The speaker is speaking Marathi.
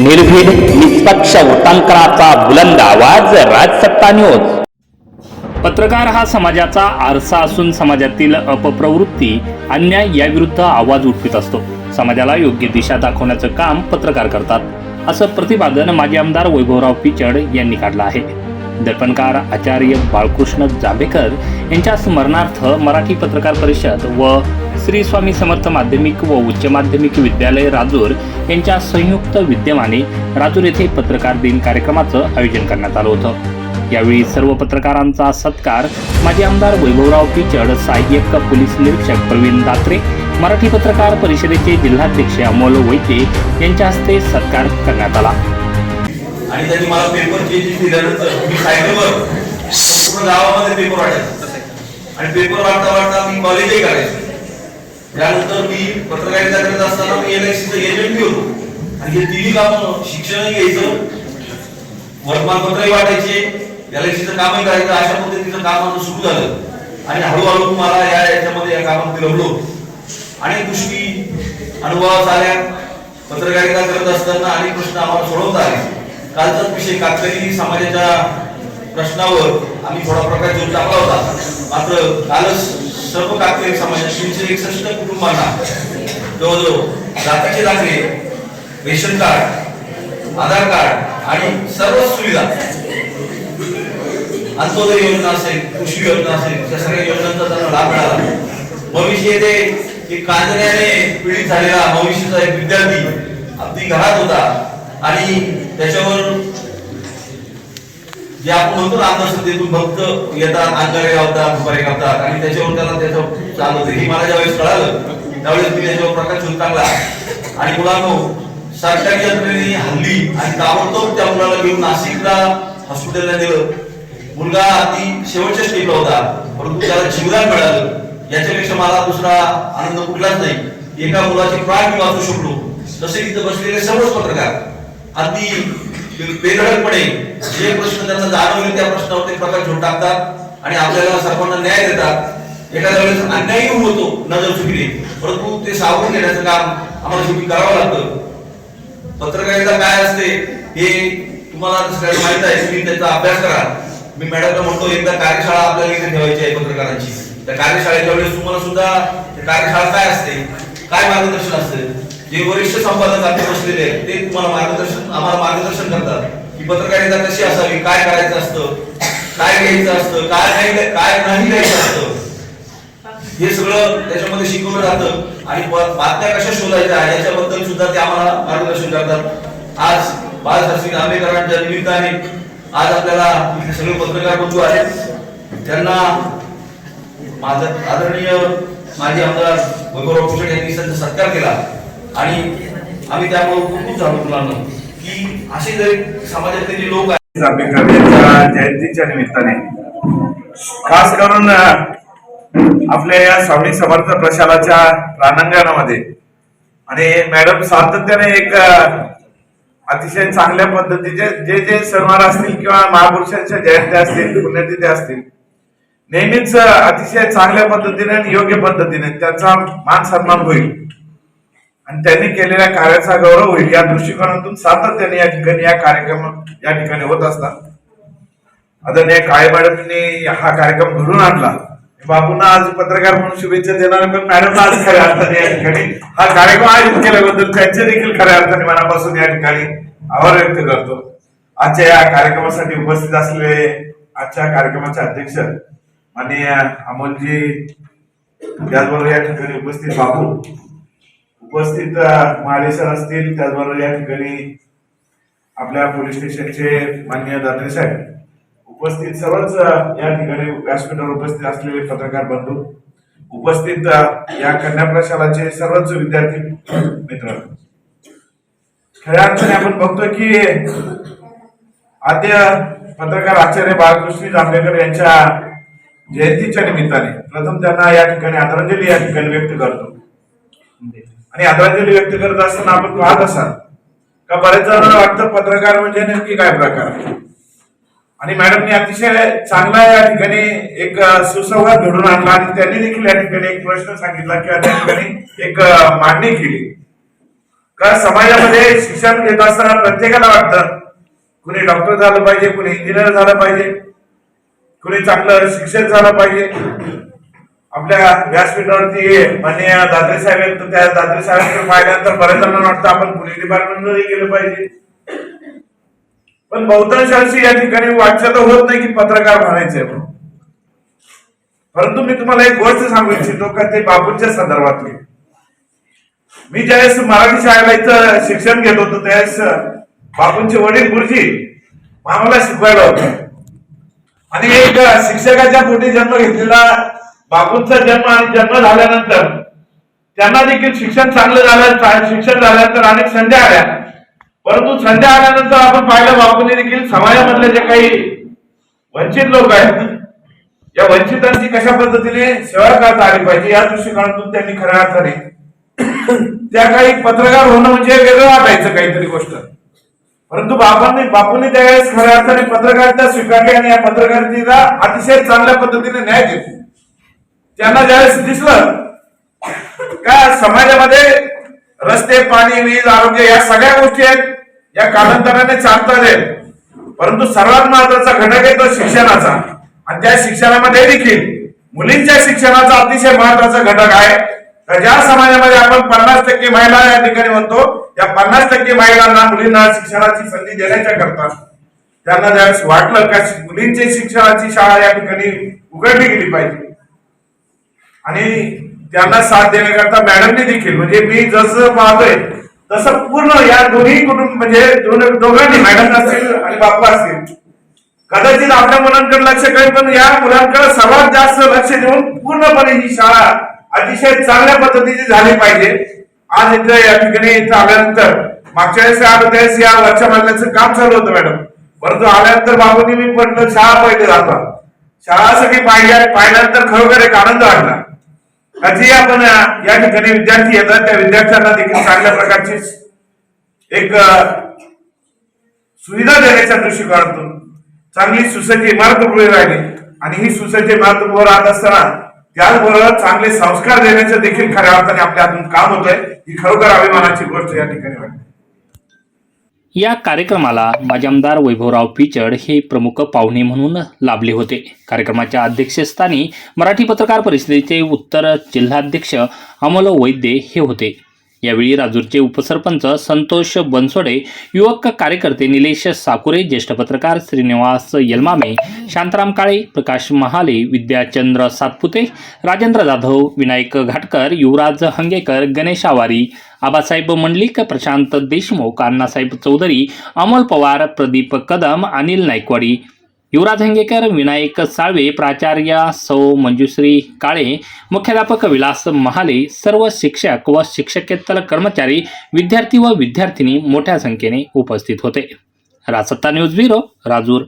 निर्भीड निष्पक्ष उटंकराचा बुलंद आवाज राजसत्ता न्यूज पत्रकार हा समाजाचा आरसा असून समाजातील अपप्रवृत्ती अन्याय याविरुद्ध आवाज उठवित असतो. समाजाला योग्य दिशा दाखवण्याचं काम पत्रकार करतात. असं प्रतिपादन माजी आमदार वैभवराव पिचड यांनी काढलं आहे. दर्पणकार आचार्य बाळकृष्ण जांभेकर यांच्या स्मरणार्थ मराठी पत्रकार परिषद व श्री स्वामी समर्थ माध्यमिक व उच्च माध्यमिक विद्यालय राजूर यांच्या संयुक्त विद्यमाने राजूर येथे पत्रकार दिन कार्यक्रमाचं आयोजन करण्यात आलं होतं. यावेळी सर्व पत्रकारांचा सत्कार माजी आमदार वैभवराव पिचड सहाय्यक पोलीस निरीक्षक प्रवीण दात्रे मराठी पत्रकार परिषदेचे जिल्हाध्यक्ष अमोल वैद्य यांच्या हस्ते सत्कार करण्यात आला. आणि त्यांनी मला पेपर चेंज दिल्यानंतर मी सायकलवर संपूर्ण गावामध्ये पेपर वाटायचो. आणि पेपर वाटता वाटता मी कॉलेजही करायचो. त्यानंतर मी पत्रकारिता करत असताना मी एल एजंट होतो. आणि हे तिन्ही काम शिक्षणही घ्यायचं वर्तमानपत्रही वाटायचे एल कामही करायचं अशा पद्धतीचं काम माझं सुरू झालं. आणि हळूहळू मला या याच्यामध्ये या कामामध्ये रमलो अनेक गोष्टी अनुभवात आल्या पत्रकारिता करत असताना अनेक प्रश्न आम्हाला सोडवता आले. कालचाच विषय कातकरी समाजाच्या प्रश्नावर आम्ही थोडा प्रकार देऊन टाकला होता. मात्र कालच सर्व कातकरी समाजात तीनशे एकसष्ट कुटुंबांना जवळजवळ जातीचे दाखले रेशन कार्ड आधार कार्ड आणि सर्व सुविधा अंत्योदय योजना असेल कृषी योजना असेल त्या सगळ्या योजनांचा त्यांना लाभ मिळाला. भविष्य येते की कांजण्याने पीडित झालेला भविष्याचा एक विद्यार्थी अगदी घरात होता. आणि त्याच्यावर जे आपण म्हणतो ना भक्त येतात अंगारे लावतात दुपारी गावतात आणि त्याच्यावर त्याला त्याचं चालत हे मला ज्यावेळेस कळालं त्यावेळेस मी त्याच्यावर प्रकाश होऊन टाकला. आणि मुलांनो सरकारी यंत्रणेने हल्ली आणि ताबडतोब त्या मुलाला घेऊन नाशिकला हॉस्पिटलला नेलं. मुलगा ती शेवटच्या स्टेपला होता परंतु त्याला जीवदान मिळालं. याच्यापेक्षा मला दुसरा आनंद कुठलाच नाही. एका मुलाचे प्राण मी वाचू शकलो. तसे इथं बसलेले सर्वच पत्रकार अगदी बेधडकपणे जे प्रश्न त्यांना जाणवले त्या प्रश्नावर ते प्रकाश घेऊन टाकतात आणि आपल्याला सर्वांना न्याय देतात. एखाद्या वेळेस अन्यायही होतो नजर चुकीने परंतु ते सावरून घेण्याचं काम आम्हाला शेवटी करावं लागतं. पत्रकारिता काय असते हे तुम्हाला सगळ्यांना माहीत आहे तुम्ही त्याचा अभ्यास करा. मी मॅडमला म्हणतो एकदा कार्यशाळा आपल्याला इथे ठेवायची आहे पत्रकारांची. त्या कार्यशाळेच्या वेळेस तुम्हाला सुद्धा कार्यशाळा काय असते? काय मार्गदर्शन असते? जे वरिष्ठ संपादक आपले बसलेले आहेत ते तुम्हाला मार्गदर्शन आम्हाला मार्गदर्शन करतात. की पत्रकारिता कशी असावी? काय करायचं असतं? काय घ्यायचं असतं? काय नाही काय नाही घ्यायचं असतं? हे सगळं त्याच्यामध्ये शिकवलं जातं. आणि बातम्या कशा शोधायच्या याच्याबद्दल सुद्धा ते आम्हाला मार्गदर्शन करतात. आज बाळशास्त्री आंबेडकरांच्या निमित्ताने आज आपल्याला इथे सगळे पत्रकार बंधू आहेत. त्यांना माझं आदरणीय माजी आमदार वैभवराव कुशल यांनी त्यांचा सत्कार केला. आणि आम्ही त्यामुळे खूप झालो मुलांना की असे जरी समाजातले जे लोक आहेत आंबेडकर यांच्या जयंतीच्या निमित्ताने. खास करून आपल्या या स्वामी समर्थ प्रशालाच्या प्रांगणामध्ये आणि मॅडम सातत्याने एक अतिशय चांगल्या पद्धतीचे जे जे सणवार असतील किंवा महापुरुषांच्या जयंत्या असतील पुण्यतिथी असतील नेहमीच अतिशय चांगल्या पद्धतीने आणि योग्य पद्धतीने त्याचा मान सन्मान होईल. आणि त्यांनी केलेल्या कार्याचा गौरव होईल. या दृष्टिकोनातून सातत्याने या ठिकाणी या कार्यक्रम या ठिकाणी होत असतात. आदरणीय काळे मॅडमनी हा कार्यक्रम घडून आणला. बाबूंना आज पत्रकार म्हणून शुभेच्छा देणार पण मॅडमला आज खऱ्या अर्थाने या ठिकाणी हा कार्यक्रम आयोजित केल्याबद्दल त्यांचे देखील खऱ्या अर्थाने मनापासून या ठिकाणी आभार व्यक्त करतो. आजच्या या कार्यक्रमासाठी उपस्थित असलेले आजच्या कार्यक्रमाचे अध्यक्ष माननीय अमोलजी त्याचबरोबर या ठिकाणी उपस्थित बाबू उपस्थित माले सर असतील त्याचबरोबर या ठिकाणी आपल्या पोलीस स्टेशनचे मान्य दात्रे साहेब उपस्थित सर्वच या ठिकाणी व्यासपीठावर उपस्थित असलेले पत्रकार बंधू उपस्थित या कन्या प्रशालाचे सर्वच विद्यार्थी मित्र. खऱ्या अर्थाने आपण बघतोय की आद्य पत्रकार आचार्य बाळकृष्ण जांभेकर यांच्या जयंतीच्या निमित्ताने प्रथम त्यांना या ठिकाणी आदरांजली या ठिकाणी व्यक्त करतो. आणि आदरांजली व्यक्त करत असताना आपण पाहत असाल का बरेच जणांना वाटतं पत्रकार म्हणजे नेमकी काय प्रकार? आणि मॅडमने अतिशय चांगला या ठिकाणी एक सुसंवाद घडून आणला आणि त्यांनी देखील या ठिकाणी एक प्रश्न सांगितला किंवा त्या ठिकाणी एक मांडणी केली. का समाजामध्ये शिक्षण घेत असताना प्रत्येकाला वाटतं कुणी डॉक्टर झालं पाहिजे कुणी इंजिनियर झालं पाहिजे कुणी चांगलं शिक्षक झालं पाहिजे. आपल्या व्यासपीठावरती माननीय दादरे साहेब आहेत त्या दादरे साहेबांकडे पाहिल्यानंतर बऱ्याच जणांना वाटतं आपण पोलीस डिपार्टमेंटमध्ये गेलं पाहिजे. पण बहुतांश अशी या ठिकाणी वाटचं होत नाही की पत्रकार म्हणायचे म्हणून. परंतु मी तुम्हाला एक गोष्ट सांगू इच्छितो का ते बाबूंच्या संदर्भातली. मी ज्यावेळेस मराठी शाळेला इथं शिक्षण घेत होतो त्यावेळेस बाबूंचे वडील गुरुजी आम्हाला शिकवायला होते. आणि एक शिक्षकाच्या पोटी जन्म घेतलेला बापूंचा जन्म आणि जन्म झाल्यानंतर त्यांना देखील शिक्षण चांगलं झालं शिक्षण झाल्यानंतर अनेक संध्या आल्या. परंतु संध्या आल्यानंतर आपण पाहिलं बापूंनी देखील समाजामधले जे काही वंचित लोक आहेत या वंचितांची कशा पद्धतीने सेवा करता आली पाहिजे या दृष्टिकोनातून त्यांनी खऱ्या अर्थाने त्या काही पत्रकार होणं म्हणजे वेगळं वाटायचं काहीतरी गोष्ट. परंतु बाबांनी बापूंनी त्यावेळेस खऱ्या अर्थाने पत्रकारिता स्वीकारली आणि या पत्रकारितेला अतिशय चांगल्या पद्धतीने न्याय दिला. त्यांना ज्यावेळेस दिसलं का समाजामध्ये रस्ते पाणी वीज आरोग्य या सगळ्या गोष्टी आहेत या कालांतराने चालतात आहेत परंतु सर्वात महत्त्वाचा घटक आहे तो शिक्षणाचा. आणि त्या शिक्षणामध्ये देखील मुलींच्या शिक्षणाचा अतिशय महत्त्वाचा घटक आहे. तर ज्या समाजामध्ये आपण पन्नास टक्के महिला या ठिकाणी म्हणतो या पन्नास टक्के महिलांना मुलींना शिक्षणाची संधी देण्याच्या करता त्यांना ज्यावेळेस वाटलं का मुलींची शिक्षणाची शाळा या ठिकाणी उघडली गेली पाहिजे. आणि त्यांना साथ देण्याकरता मॅडमने देखील म्हणजे मी जसं पाहतोय तसं पूर्ण या दोन्ही कुटुंब म्हणजे दोन- दोघांनी मॅडम असतील आणि बाप्पा असतील कदाचित आपल्या मुलांकडे लक्ष करेल पण या मुलांकडे सर्वात जास्त लक्ष देऊन पूर्णपणे ही शाळा अतिशय चांगल्या पद्धतीची झाली पाहिजे. आज इथं या ठिकाणी इथं आल्यानंतर मागच्या वेळेस आलो त्यावेळेस या वरच्या मधल्याचं काम चालू होतं मॅडम. परंतु आल्यानंतर बाबूंनी मी म्हटलं शाळा पहिले जातो शाळा सगळी पाहिल्या पाहिल्यानंतर खरोखर एक आनंद वाटला. आजही आपण या ठिकाणी विद्यार्थी येतात. त्या विद्यार्थ्यांना देखील चांगल्या प्रकारची एक सुविधा देण्याच्या दृष्टिकोनातून चांगली सुसज्ज इमारत उभी राहिली. आणि ही सुसज्ज इमारत उभं राहत असताना त्याचबरोबर चांगले संस्कार देण्याचं देखील खऱ्या अर्थाने आपल्या हातून काम होतंय. ही खरोखर अभिमानाची गोष्ट या ठिकाणी वाटते. या कार्यक्रमाला माजी वैभवराव पिचड हे प्रमुख पाहुणे म्हणून लाभले होते. कार्यक्रमाच्या अध्यक्षस्थानी मराठी पत्रकार परिषदेचे उत्तर जिल्हाध्यक्ष अमोल वैद्य हे होते. यावेळी राजूरचे उपसरपंच संतोष बनसोडे युवक कार्यकर्ते निलेश साकुरे ज्येष्ठ पत्रकार श्रीनिवास यलमामे शांताराम काळे प्रकाश महाले विद्याचंद्र सातपुते राजेंद्र जाधव विनायक घाटकर युवराज हंगेकर गणेश आवारी आबासाहेब मंडलिक प्रशांत देशमुख अण्णासाहेब चौधरी अमोल पवार प्रदीप कदम अनिल नायकवाडी. युवराज हंगेकर विनायक साळवे प्राचार्य सौ मंजुश्री काळे मुख्याध्यापक विलास महाले सर्व शिक्षक व शिक्षकेतर कर्मचारी विद्यार्थी व विद्यार्थिनी मोठ्या संख्येने उपस्थित होते. Rajsatta news bureau Rajur.